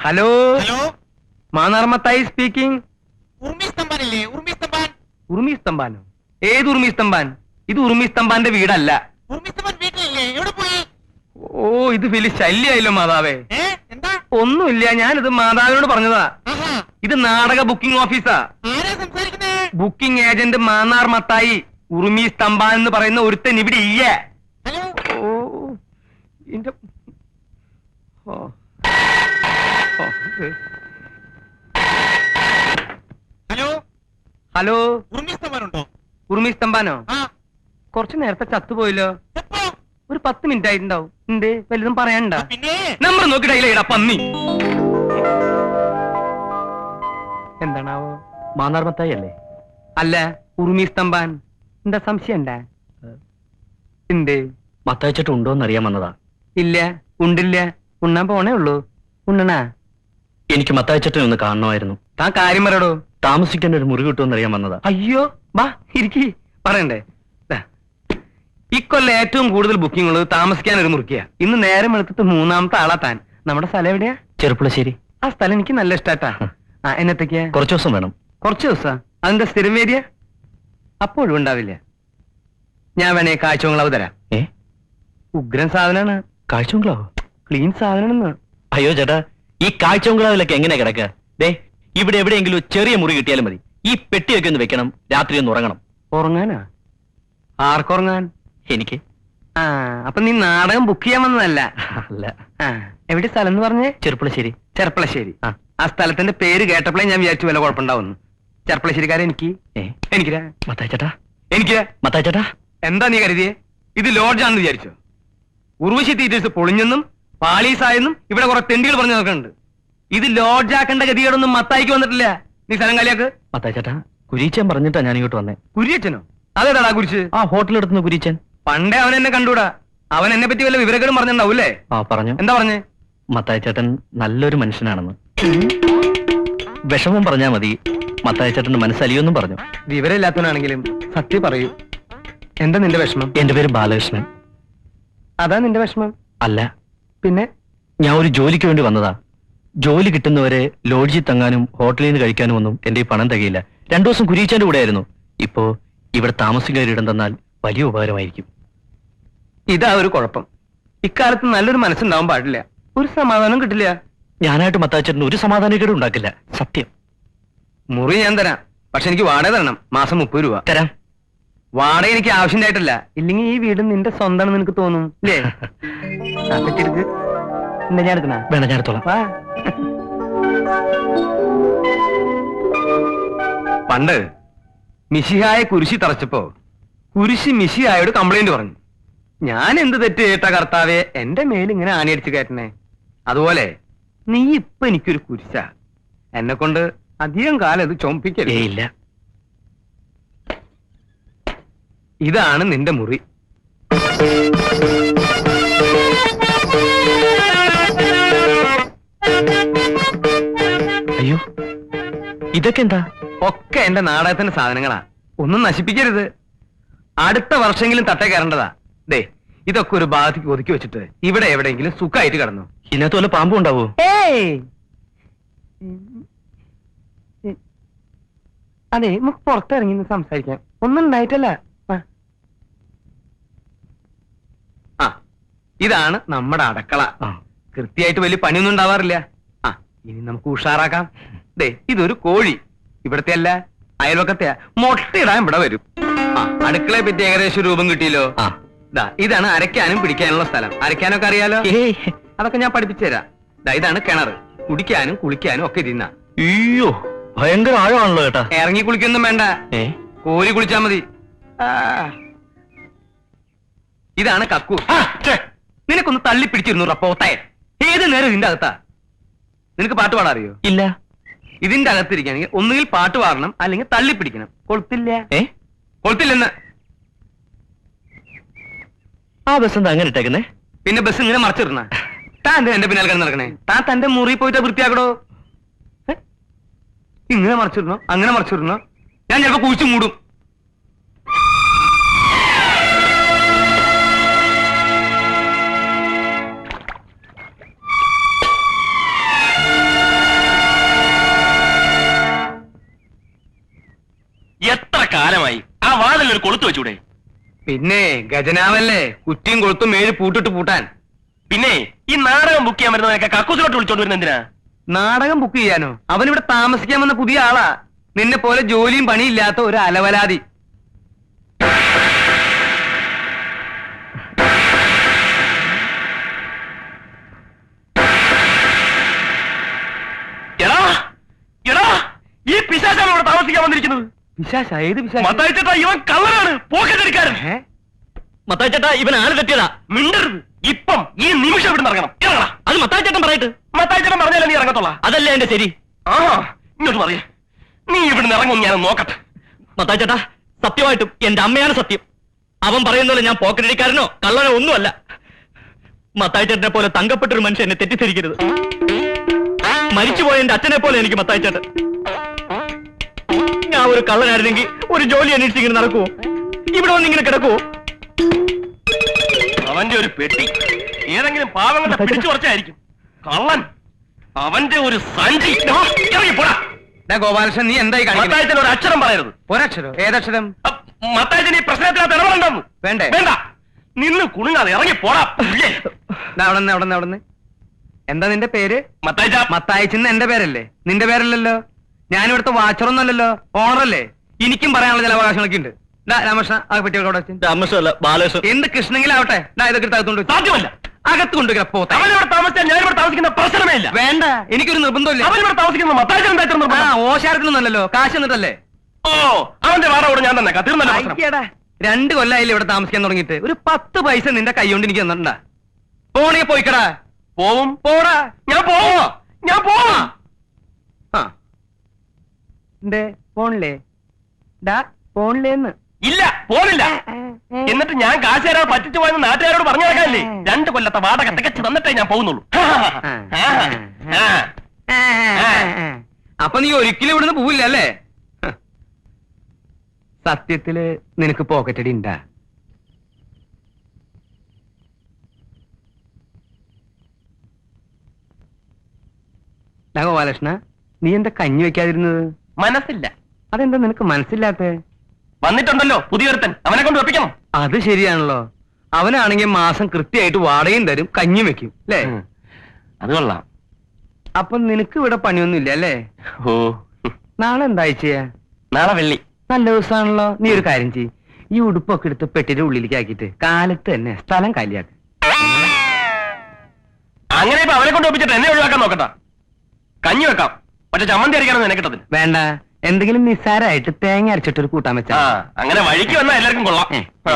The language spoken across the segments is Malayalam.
ഹലോ ഹലോ മാനാർമത്തായി സ്പീക്കിംഗ് ഉർമി ഉർമിസ്തംബാൻ ഉർമിസ്തംബാനോ ഏത് ഉർമിസ്തംബാൻ ഇത് ഉർമിസ്തംബാന്റെ വീടല്ല. ഉർമിസ്തംബാൻ വീട്ടിലില്ലേ? എവിടെ പോയി? ഓ ഇത് വലിയ ശല്യായല്ലോ മാതാവേ. എന്താ? ഒന്നുമില്ല ഞാനിത് മാതാവിനോട് പറഞ്ഞതാ. ഇത് നാടക ബുക്കിംഗ് ഓഫീസാ. ബുക്കിംഗ് ഏജന്റ് മാന്നാർ മത്തായി ഉറുമി സ്തംഭാൻ എന്ന് പറയുന്ന ഒരുത്തൻ ഇവിടെ ഇയ്യ ഓ ഇന്റെ ഓ. ഹലോ? ഹലോ? ഉർമി സ്തംഭാൻ ഉണ്ടോ ഉറുമി സ്തംഭാനോ ആ. കുറച്ച് നേരത്തെ ചത്തുപോയല്ലോ. എപ്പോ? ഒരു പത്ത് മിനിറ്റ് ആയിട്ടുണ്ടാവും എന്തേ വലുതും പറയണ്ട പിന്നെ? നമ്പർ നോക്കിയിട്ടില്ല പന്നി. എന്താണാവോ? മാന്നാർമത്തായി അല്ലേ അല്ല ഉറുമി സ്തംഭാൻ എന്താ? സംശയം ഉണ്ടാ എന്തേ? മത്തായിച്ചിട്ട് ഉണ്ടോന്ന് അറിയാൻ വന്നതാ. ഇല്ല ഉണ്ടില്ല. ഉണ്ണാൻ പോണേ ഉള്ളൂ. ഉണ്ണണാ? എനിക്ക് മത്തായച്ചട്ടൻ ഒന്ന് കാണണമായിരുന്നു. താൻ കാര്യം പറയടോ. താമസിക്കാൻ ഒരു മുറി കിട്ടുമെന്ന് അറിയാൻ വന്നതാ. അയ്യോ വാ ഇരിക്കി. പറയണ്ടേ. ഇക്കൊല്ല ഏറ്റവും കൂടുതൽ ബുക്കിംഗ് ഉള്ളത് താമസിക്കാൻ ഒരു മുറിക്കുക ഇന്ന് നേരം എടുത്തിട്ട് മൂന്നാമത്തെ ആളാ താൻ. നമ്മുടെ സ്ഥലം എവിടെയാ? ചെറുപ്പുളശ്ശേരി. ആ സ്ഥലം എനിക്ക് നല്ല ഇഷ്ടാട്ടാ. ആ എന്നത്തേക്കാ? കുറച്ചു ദിവസം വേണം. കുറച്ച് ദിവസാ? അതിന്റെ സ്ഥിരം വേദിയ അപ്പോഴും ഉണ്ടാവില്ല ഞാൻ വേണേ കാഴ്ചവങ്ങളാവ് തരാം. ഏ? ഉഗ്രൻ സാധനമാണ് കാഴ്ചവങ്ങളാവോ ക്ലീൻ സാധനമാണെന്ന് അയ്യോ ചേട്ടാ ഈ കാഴ്ചബംഗ്ലാവിലൊക്കെ എങ്ങനെ കിടക്കുക ദേ ഇവിടെ എവിടെയെങ്കിലും ഒരു ചെറിയ മുറി കിട്ടിയാലും മതി. ഈ പെട്ടിയൊക്കെ ഒന്ന് വെക്കണം രാത്രി ഒന്ന് ഉറങ്ങണം. ഉറങ്ങാനാ? ആർക്കുറങ്ങാൻ? എനിക്ക്. ആ അപ്പൊ നീ നാടകം ബുക്ക് ചെയ്യാൻ വന്നതല്ല? അല്ല. ആ എവിടെ സ്ഥലം എന്ന് പറഞ്ഞേ? ചെറുപ്പളശ്ശേരി. ചെർപ്പളശ്ശേരി. ആ. ആ സ്ഥലത്തിന്റെ പേര് കേട്ടപ്പോഴേ ഞാൻ വിചാരിച്ചു വല്ല കുഴപ്പമുണ്ടാവുന്നു ചെറുപ്പളശ്ശേരിക്കാരെ എനിക്ക്. ഏ? എനിക്കിരാ മത്തായിച്ചേട്ടാ. എനിക്ക്. മത്താച്ചേട്ടാ എന്താ നീ കരുതിയേ? ഇത് ലോഡ്ജാണെന്ന് വിചാരിച്ചു? ഉർവശി തീറ്റേഴ്സ് പൊളിഞ്ഞെന്നും പാളീസായെന്നും ഇവിടെ കുറെ തെണ്ടികൾ പറഞ്ഞു നോക്കുന്നുണ്ട് ഇത് ലോഡ്ജാക്കേണ്ട ഗതികേടൊന്നും മത്തായിക്ക് വന്നിട്ടില്ല. നീ സ്ഥലം കാലിയാക്ക്. മത്തായിച്ചേട്ടാ കുരീച്ചൻ പറഞ്ഞിട്ടാ ഞാൻ ഇങ്ങോട്ട് വന്നേ. കുരിയച്ചനോ അതേതാടാ കുരിച്ച് ആ ഹോട്ടലെടുത്തുനിന്ന് കുരീച്ചൻ. പണ്ടേ അവൻ എന്നെ കണ്ടൂടാ അവൻ എന്നെ പറ്റി വല്ല വിവരക്കേടും പറഞ്ഞിട്ടുണ്ടാവും ആ പറഞ്ഞു. എന്താ പറഞ്ഞേ? മത്തായിച്ചേട്ടൻ നല്ലൊരു മനുഷ്യനാണെന്ന്. വിഷമം പറഞ്ഞാ മതി. മത്തായിച്ചേട്ടന്റെ മനസ്സലിയൊന്നും പറഞ്ഞു. വിവരമില്ലാത്തവനാണെങ്കിലും സത്യം പറയൂ. എന്താ നിന്റെ വിഷമം? എന്റെ പേര് ബാലകൃഷ്ണൻ. അതാ നിന്റെ വിഷമം? അല്ല. പിന്നെ? ഞാൻ ഒരു ജോലിക്ക് വേണ്ടി വന്നതാ. ജോലി കിട്ടുന്നവരെ ലോഡ്ജിൽ തങ്ങാനും ഹോട്ടലിൽ നിന്ന് കഴിക്കാനും ഒന്നും എന്റെ പണം തികയില്ല. രണ്ടു ദിവസം കുരിയിച്ചാന്റെ കൂടെ ആയിരുന്നു. ഇപ്പോ ഇവിടെ താമസിക്കാൻ ഇടം തന്നാൽ വലിയ ഉപകാരമായിരിക്കും. ഇതാ ഒരു കുഴപ്പം. ഇക്കാലത്ത് നല്ലൊരു മനസ്സുണ്ടാവാൻ പാടില്ല. ഒരു സമാധാനം കിട്ടില്ല. ഞാനായിട്ട് മത്താച്ചേട്ടന് ഒരു സമാധാനക്കേടും ഉണ്ടാക്കില്ല. സത്യം. മുറി ഞാൻ തരാം. പക്ഷെ എനിക്ക് വാടക തരണം. മാസം മുപ്പത് രൂപ. തരാം. വാടക എനിക്ക് ആവശ്യമുണ്ടായിട്ടില്ല. ഇല്ലെങ്കിൽ ഈ വീട് നിന്റെ സ്വന്തമാണെന്ന് നിനക്ക് തോന്നും. ഇല്ലേ. എന്താ ഞാൻ എടുക്കണ വേണ്ട ഞാൻ എടുത്തോളാം. പണ്ട് മിഷിഹായ കുരിശി തറച്ചപ്പോ കുരിശി മിശിഹായോട് കംപ്ലൈന്റ് പറഞ്ഞു. ഞാൻ എന്ത് തെറ്റ് കേട്ട കർത്താവെ എന്റെ മേലിങ്ങനെ ഇങ്ങനെ ആണിയടിച്ച് കയറ്റണേ അതുപോലെ നീ ഇപ്പൊ എനിക്കൊരു കുരിശ. എന്നെ കൊണ്ട് അധികം കാലം ഇത് ഏ ഇല്ല. ഇതാണ് നിന്റെ മുറി. അയ്യോ ഇതൊക്കെ എന്താ? ഒക്കെ എന്റെ നാടകത്തിന്റെ സാധനങ്ങളാ. ഒന്നും നശിപ്പിക്കരുത്. അടുത്ത വർഷമെങ്കിലും തട്ടേ കയറേണ്ടതാ. ദേ ഇതൊക്കെ ഒരു ഭാഗത്തേക്ക് ഒതുക്കി വെച്ചിട്ട് ഇവിടെ എവിടെയെങ്കിലും സുഖമായിട്ട് കിടന്നു. ഇതിനകത്ത് വല്ല പാമ്പും ഉണ്ടാവോ? ഏയ്! അതെ നമുക്ക് പുറത്തിറങ്ങി സംസാരിക്കാം. ഒന്നും ഉണ്ടായിട്ടല്ല വാ. ആ ഇതാണ് നമ്മുടെ അടക്കള. കൃത്യമായിട്ട് വലിയ പണിയൊന്നും ഉണ്ടാവാറില്ല. ആ ഇനി നമുക്ക് ഉഷാറാക്കാം. ദേ ഇതൊരു കോഴി. ഇവിടത്തെ അല്ല അയൽവക്കത്തെ മുട്ടയിടാൻ ഇവിടെ വരും. ആ അടുക്കളയെ പറ്റി ഏകദേശം രൂപം കിട്ടിയല്ലോ. ആ. ദാ ഇതാണ് അരയ്ക്കാനും പിടിക്കാനുള്ള സ്ഥലം. അരയ്ക്കാനൊക്കെ അറിയാലോ? അതൊക്കെ ഞാൻ പഠിപ്പിച്ചു തരാം. ദാ ഇതാണ് കിണർ. കുടിക്കാനും കുളിക്കാനും ഒക്കെ ഇരുന്ന അയ്യോ ഭയങ്കര ആഴമാണല്ലോ കേട്ടാ ഇറങ്ങി കുളിക്കൊന്നും വേണ്ട. കോരി കുളിച്ചാ മതി. ഇതാണ് കക്കു നിനക്കൊന്ന് തള്ളി പിടിച്ചിരുന്നു റപ്പോത്തെ ഏത് നേരം ഇതിന്റെ അകത്താ? നിനക്ക് പാട്ട് പാടാൻ അറിയോ? ഇല്ല. ഇതിന്റെ അകത്തിരിക്കുകയാണെങ്കിൽ ഒന്നുകിൽ പാട്ട് പാടണം അല്ലെങ്കിൽ തള്ളി പിടിക്കണം കൊളുത്തില്ല. ഏ? കൊളുത്തില്ലെന്ന്. ആ ബസ് എന്താ അങ്ങനെ ഇട്ടേക്കുന്നേ? പിന്നെ ബസ് ഇങ്ങനെ മറച്ചിടണ. താൻ എന്താ എന്റെ പിന്നാലെ കിടന്ന് നടക്കണേ? താൻ തന്റെ മുറി പോയിട്ട് വൃത്തിയാക്കടോ ഇങ്ങനെ മറച്ചിടണോ? അങ്ങനെ മറച്ചിടണോ? ഞാൻ ചിലപ്പോ കുഴിച്ചു മൂടും. ഒരു കൊളുത്ത് വെച്ചൂടെ? പിന്നെ ഗജനാവല്ലേ കുറ്റിയും കൊളുത്തും മേൽ പൂട്ടിട്ട് പൂട്ടാൻ. പിന്നെ ഈ നാടകം ബുക്ക് ചെയ്യാൻ വരുന്നവരൊക്കെ കക്കൂസിലോട്ട് വിളിച്ചോണ്ട് വരുന്ന എന്തിനാ? നാടകം ബുക്ക് ചെയ്യാനോ? അവൻ ഇവിടെ താമസിക്കാൻ വന്ന പുതിയ ആളാ. നിന്നെ പോലെ ജോലിയും പണിയില്ലാത്ത ഒരു അലവലാതി. എടാ എടാ ഈ പിശാചാണ് ഇവിടെ താമസിക്കാൻ വന്നിരിക്കുന്നത്. വിശാശ ഏത് വിശാശ മത്തായി ഇവൻ കള്ളനാണ്. പോക്കറ്റടിക്കാരൻ. ഏ? മത്താച്ചേട്ടാ ഇവൻ തെറ്റിയതാ. മിണ്ടരുത്. ഇപ്പം ഈ നിമിഷം ഇവിടെ ഇറങ്ങണം. ഇറങ്ങണം അത് പറയട്ട്. പറഞ്ഞാലേ നീ ഇറങ്ങത്തുള്ള. അതല്ലേ എന്റെ ശരി. ഇങ്ങോട്ട് പറയേ. നീ ഇവിടുന്ന് ഇറങ്ങും ഞാൻ നോക്കട്ടെ. മത്താച്ചേട്ടാ സത്യമായിട്ടും എന്റെ അമ്മയാണ് സത്യം. അവൻ പറയുന്ന പോലെ ഞാൻ പോക്കറ്റടിക്കാരനോ കള്ളനോ ഒന്നുമല്ല. മത്തായിച്ചേട്ടനെ പോലെ തങ്കപ്പെട്ടൊരു മനുഷ്യനെ എന്നെ തെറ്റിദ്ധരിക്കരുത്. മരിച്ചുപോയ എന്റെ അച്ഛനെ പോലെ എനിക്ക് മത്തായി ഞാൻ ഒരു കള്ളനായിരുന്നെങ്കിൽ ഒരു ജോലി അന്വേഷിച്ച് ഇങ്ങനെ നടക്കുവോ? ഇവിടെ വന്ന് ഇങ്ങനെ കിടക്കുവോ? അവന്റെ ഒരു പെട്ടി. ഏതെങ്കിലും പാവങ്ങളെ പിടിച്ചു കുറച്ചായിരിക്കും കള്ളൻ. അവന്റെ ഒരു സഞ്ചി. ഇറങ്ങി പോടാ. ഗോപാലകൃഷ്ണൻ നീ എന്തായി മത്തായച്ചൻ ഒരു അക്ഷരം പറയരുത്. ഒരക്ഷരം? ഏതക്ഷരം? മത്തായച്ചൻ ഈ പ്രശ്നത്തിനകത്ത് ഇടപെടണ്ടെന്ന്. വേണ്ടേ? വേണ്ട. നിന്ന് കുണുങ്ങാതെ ഇറങ്ങി പോടാ പുല്ലേ. ദാ അവിടെന്ന് അവിടെന്ന് അവിടെന്ന്. എന്താ നിന്റെ പേര്? മത്തായിച്ച. മത്തായിച്ചെന്ന് എന്റെ പേരല്ലേ? നിന്റെ പേരല്ലല്ലോ? ഞാനിവിടുത്തെ ഇവിടുത്തെ വാച്ചറൊന്നുമല്ലല്ലോ ഓണറല്ലേ എനിക്കും പറയാനുള്ള ചില അവകാശങ്ങളൊക്കെ ഉണ്ട്. രാമകൃഷ്ണ ആ. രാമകൃഷ്ണല്ല ബാലകൃഷ്ണൻ എന്ത് കൃഷ്ണങ്കിലാവട്ടെ ദാ ഇതൊക്കെ അകത്തുകൊണ്ട് സാധ്യമല്ല. അകത്ത് കൊണ്ടുവയ്ക്കണ പോത്ത അവനിവിടെ താമസിച്ചാൽ ഞാൻ ഇവിടെ താമസിക്കുന്ന പ്രശ്നമേ ഇല്ല വേണ്ട എനിക്കൊരു നിർബന്ധമില്ല അവനിവിടെ താമസിക്കുന്ന ഓശാരത്തിനൊന്നല്ലോ കാശ് എന്നിട്ടല്ലേ ഓ അവന്റെ ഞാൻ തന്നെ തീർന്നല്ലോ രണ്ട് കൊല്ലായില്ലേ ഇവിടെ താമസിക്കാൻ തുടങ്ങിയിട്ട്. ഒരു പത്ത് പൈസ നിന്റെ കൈ കൊണ്ട് എനിക്ക് തന്നിട്ടുണ്ടാ. പോണേ പോയിക്കടാ. പോവും. പോടാ. ഞാൻ പോവോ ഞാൻ പോവാ. പോണില്ലേ ഡാ പോണില്ലേന്ന് ഇല്ല പോണില്ല എന്നിട്ട് ഞാൻ കാശ് തരാൻ പറ്റിച്ചു പോയെന്ന് നാട്ടുകാരോട് പറഞ്ഞു നടക്കാനല്ലേ? രണ്ട് കൊല്ലത്തെ വാടക തികച്ചു തന്നിട്ടേ ഞാൻ പോകുന്നുള്ളൂ. അപ്പൊ നീ ഒരിക്കലും ഇവിടുന്ന് പോവില്ല അല്ലേ? സത്യത്തിൽ നിനക്ക് പോക്കറ്റടി ഉണ്ടാ ഡാ ഗോപാലകൃഷ്ണ നീ എന്താ കഞ്ഞി വെക്കാതിരുന്നത്? മനസ്സില്ല. അതെന്താ നിനക്ക് മനസ്സില്ലാത്ത? വന്നിട്ടുണ്ടല്ലോ പുതിയൊരുത്തൻ. അവനെ കൊണ്ട് വെപ്പിക്കണം. അത് ശരിയാണല്ലോ. അവനാണെങ്കിൽ മാസം കൃത്യമായിട്ട് വാടകയും തരും കഞ്ഞി വെക്കും അല്ലേ? അത് കൊള്ളാം. അപ്പൊ നിനക്ക് ഇവിടെ പണിയൊന്നുമില്ല അല്ലേ? ഓ. നാളെ എന്താ ചെയ്യാ നാളെ വെള്ളി. നല്ല ദിവസമാണല്ലോ നീ ഒരു കാര്യം ചെയ്യ്. ഈ ഉടുപ്പൊക്കെ എടുത്ത് പെട്ടിന്റെ ഉള്ളിലേക്ക് ആക്കിയിട്ട് കാലത്ത് തന്നെ സ്ഥലം കാലിയാക്ക്. അങ്ങനെ ഇപ്പൊ അവനെ കൊണ്ട് ഒപ്പിച്ചിട്ട് എന്നെ ഒഴിവാക്കാൻ നോക്കണ്ട കഞ്ഞി വെക്കാം. പക്ഷെ ചമ്മന്തി അരിക്കണം എന്നെ വേണ്ട. എന്തെങ്കിലും നിസ്സാരമായിട്ട് തേങ്ങ അരച്ചിട്ട് ഒരു കൂട്ടാൻ വെച്ചാ ആ അങ്ങനെ വഴിക്ക് വന്നാ എല്ലാവർക്കും കൊള്ളാം. വൃത്തിയിൽ ആ.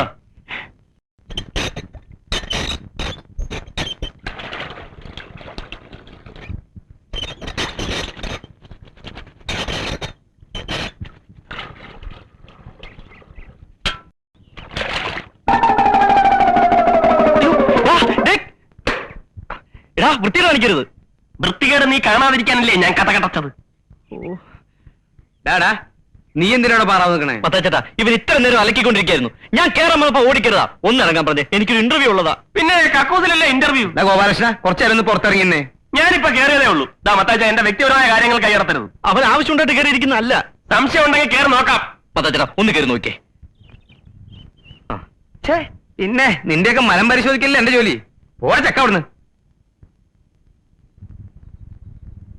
എടാ വൃത്തി കാണിക്കരുത്. വൃത്തികേട് നീ കാണാതിരിക്കാനല്ലേ ഞാൻ കഥ കടച്ചത്? ഡാടാ നീ എന്തിനാണ് പാറാവ് നിൽക്കണേ? പത്താച്ചേട്ടാ ഇവൻ ഇത്ര നേരം അലക്കിക്കൊണ്ടിരിക്കായിരുന്നു ഞാൻ കേറാൻ വന്നപ്പോ ഓടിക്കരുതാ. ഒന്നിറങ്ങാൻ പറഞ്ഞേ. എനിക്കൊരു ഇന്റർവ്യൂ ഉള്ളതാ. പിന്നെ കക്കൂസിലല്ലേ ഇന്റർവ്യൂ ഗോപാലകൃഷ്ണ കുറച്ചേരം ഒന്ന് പുറത്തിറങ്ങിന്നേ ഞാനിപ്പോ കേറിയതേ ഉള്ളൂ. ദാ മത്താച്ച എന്റെ വ്യക്തിപരമായ കാര്യങ്ങൾ കൈയടത്തരുത്. അവൻ ആവശ്യമുണ്ടായിട്ട് കയറിയിരിക്കുന്ന അല്ല. സംശയം ഉണ്ടെങ്കിൽ കയറി നോക്കാം. പത്താച്ചാ ഒന്ന് കയറി നോക്കിയേ. ഛേ പിന്നെ നിന്റെയൊക്കെ മലം പരിശോധിക്കല്ലേ എന്റെ ജോലി? പോരാ ചക്ക അവിടുന്ന്.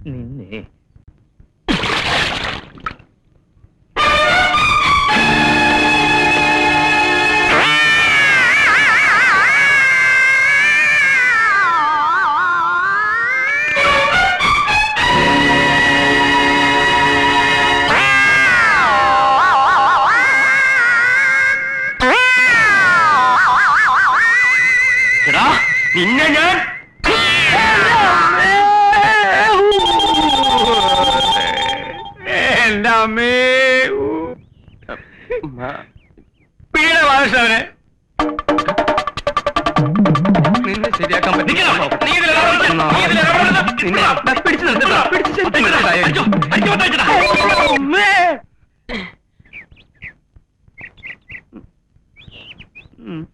നിന്നെ എടാ നിന്നെ ഞാൻ അയ്യോ, പീഡ മത്തായിച്ചേട്ടാ. അമ്മേ. ഉം.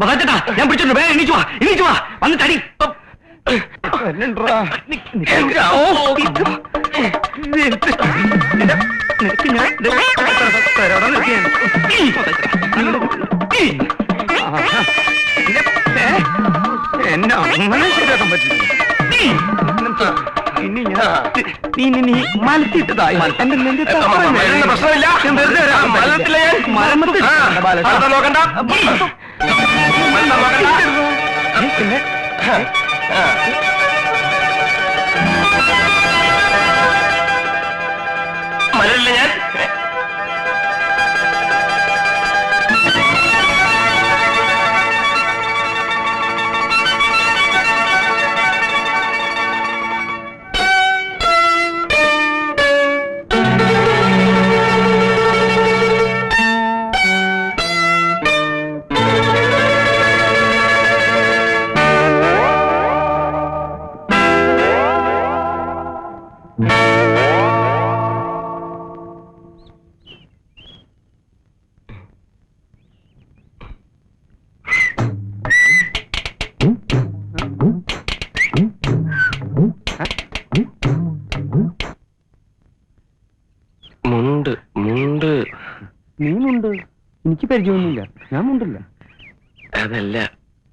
മത്തായിച്ചേട്ടാ, ഞാൻ പിടിച്ചിട്ടുണ്ട് വേഗം എണീച്ചു വാ. എണീച്ചു വാ. വന്ന് തടി നിനക്ക് ഞാൻ തരാടാ. ആഹാ. എന്നെ അങ്ങനെ ശരിയാക്കാൻ പറ്റില്ല ഇനി ഞാൻ നീ നീ മലത്തിട്ടതായി എന്റെ വേദന. പ്രശ്നമില്ല. മലത്തില്ല ഞാൻ. അടുത്ത നോക്കണ്ട. നോക്കണ്ട. ഏ, പിന്നെ മലരില്ല എനിക്ക് പരിചയമൊന്നുമില്ല. ഞാൻ മുണ്ടില്ല അതല്ല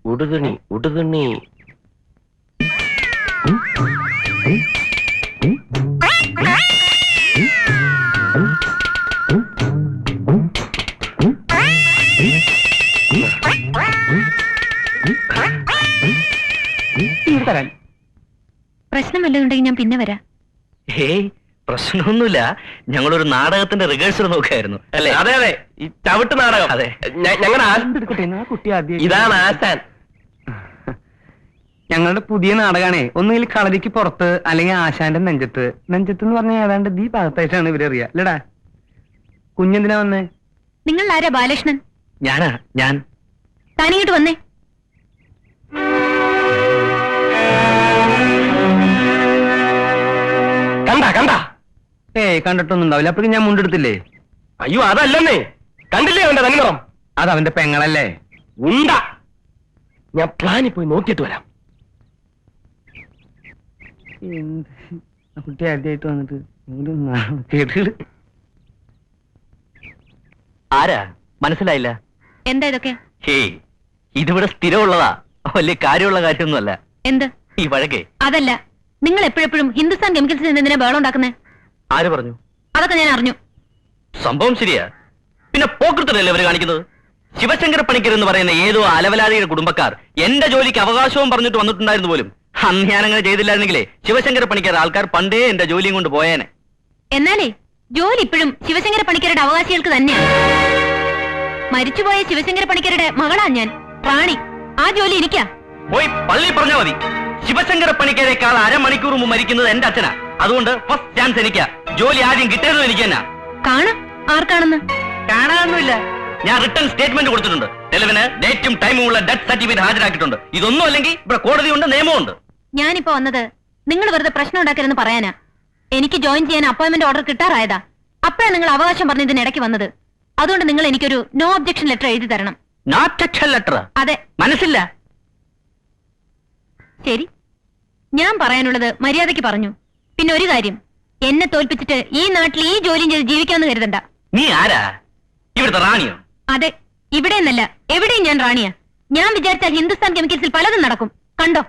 ഉടുതുണി ഉടുതുണി. തീരെ. തരാൻ പ്രശ്നം വല്ലതുണ്ടെങ്കിൽ ഞാൻ പിന്നെ വരാം. ഹേയ് പ്രശ്നമൊന്നുമില്ല. ഞങ്ങളൊരു നാടകത്തിന്റെ റിഹേഴ്സൽ നോക്കായിരുന്നു. അല്ലേ? അതെ അതെ. ഈ ചവിട്ട് നാടകം. അതെ. ഞങ്ങളുടെ ആദ്യം ഇതാണ് ആശാൻ. ഞങ്ങളുടെ പുതിയ നാടകമാണേ ഒന്നുകിൽ കളരിക്ക് പുറത്ത് അല്ലെങ്കിൽ ആശാന്റെ നെഞ്ചത്ത്. നെഞ്ചത്ത് എന്ന് പറഞ്ഞാൽ ഏതാണ്ട് ദീ ഭാഗത്തായിട്ടാണ് ഇവരറിയാ അല്ലടാ. കുഞ്ഞെന്തിനാ വന്നേ? നിങ്ങൾ ആരാ ബാലകൃഷ്ണൻ? ഞാനാ. ഞാൻ. താനിങ്ങോട്ട് വന്നേ. ഏയ് കണ്ടിട്ടൊന്നും ഉണ്ടാവില്ല. അപ്പൊ ഞാൻ മുണ്ടെടുത്തില്ലേ അയ്യോ അതല്ലെന്നേ. കണ്ടില്ലേ അവന്റെ തന്നിറം അത് അവന്റെ പെങ്ങളല്ലേ? ഉണ്ട. ഞാൻ പ്ലാനിൽ പോയി നോക്കിയിട്ട് വരാം. കുട്ടി ആദ്യമായിട്ട് വന്നിട്ട് ആരാ? മനസ്സിലായില്ല. എന്താ ഇതൊക്കെ? ഹേയ് ഇതിവിടെ സ്ഥിരമുള്ളതാ. വലിയ കാര്യമുള്ള കാര്യമൊന്നുമല്ല. എന്ത്? ഈ വഴക്കേ അതല്ല. നിങ്ങൾ എപ്പോഴെപ്പോഴും ഹിന്ദുസ്ഥാൻ കെമിക്കൽസിൽ നിന്ന് എന്തിനാ ബേളം ഉണ്ടാക്കുന്നത് ആര് പറഞ്ഞു? അതൊക്കെ ഞാൻ അറിഞ്ഞു. സംഭവം ശരിയാ. പിന്നെ പോക്കൃത്തരല്ലേ അവർ കാണിക്കുന്നത്? ശിവശങ്കര പണിക്കർ എന്ന് പറയുന്ന ഏതോ അലവലാതിയുടെ കുടുംബക്കാർ എന്റെ ജോലിക്ക് അവകാശവും പറഞ്ഞിട്ട് വന്നിട്ടുണ്ടായിരുന്നു പോലും. അന്ന് ഞാൻ ചെയ്തില്ലായിരുന്നെങ്കിലേ ശിവശങ്കര പണിക്കർ ആൾക്കാർ പണ്ടേ എന്റെ ജോലിയും കൊണ്ട് പോയേനെ. എന്നാലേ ജോലി ഇപ്പോഴും ശിവശങ്കര പണിക്കരുടെ അവകാശികൾക്ക് തന്നെയാണ് മരിച്ചുപോയ ശിവശങ്കര പണിക്കരുടെ മകളാ ഞാൻ. റാണി ആ ജോലി എനിക്കാ. പോയി പള്ളി പറഞ്ഞാ മതി. ശിവശങ്കര പണിക്കരേക്കാൾ അരമണിക്കൂർ മുമ്പ് മരിക്കുന്നത് എന്റെ അച്ഛനാ. അതുകൊണ്ട് ഫസ്റ്റ് ചാൻസ് എനിക്കാ. ജോലി ആദ്യം കിട്ടരുത് എനിക്ക് തന്നെ. കാണാം. ആർക്കാണെന്ന്? കാണാനൊന്നുമില്ല. ഞാൻ റിട്ടേൺ സ്റ്റേറ്റ്മെന്റ് കൊടുത്തിട്ടുണ്ട്. തെളിവിന് ഡേറ്റും ടൈമും ഉള്ള ഡെത്ത് സർട്ടിഫിക്കറ്റ് ഹാജരാക്കിയിട്ടുണ്ട്. ഇതൊന്നും അല്ലെങ്കിൽ ഇവിടെ കോടതിയുണ്ട് നിയമമുണ്ട് ഞാനിപ്പോ വന്നത് നിങ്ങൾ വെറുതെ പ്രശ്നം ഉണ്ടാക്കരുതെന്ന് പറയാനാ. എനിക്ക് ജോയിൻ ചെയ്യാൻ അപ്പോയിന്റ്മെന്റ് ഓർഡർ കിട്ടാറായതാ. അപ്പഴാ നിങ്ങൾ അവകാശം പറഞ്ഞ് ഇതിനിടയ്ക്ക് വന്നത്. അതുകൊണ്ട് നിങ്ങൾ എനിക്കൊരു നോ ഒബ്ജക്ഷൻ ലെറ്റർ എഴുതി തരണം. നോട്ട് ലെറ്റർ അതെ. മനസ്സില്ല. ശരി. ഞാൻ പറയാനുള്ളത് മര്യാദയ്ക്ക് പറഞ്ഞു. പിന്നെ ഒരു കാര്യം. എന്നെ തോൽപ്പിച്ചിട്ട് ഈ നാട്ടിൽ ഈ ജോലിയും ചെയ്ത് ജീവിക്കാമെന്ന് കരുതണ്ട. നീ ആരാ? ഇവിടുത്തെ റാണിയോ? അതെ ഇവിടെ എന്നല്ല എവിടെയും ഞാൻ റാണിയാ. ഞാൻ വിചാരിച്ചാൽ ഹിന്ദുസ്ഥാൻ കെമിക്കൽസിൽ പലതും നടക്കും. കണ്ടോ?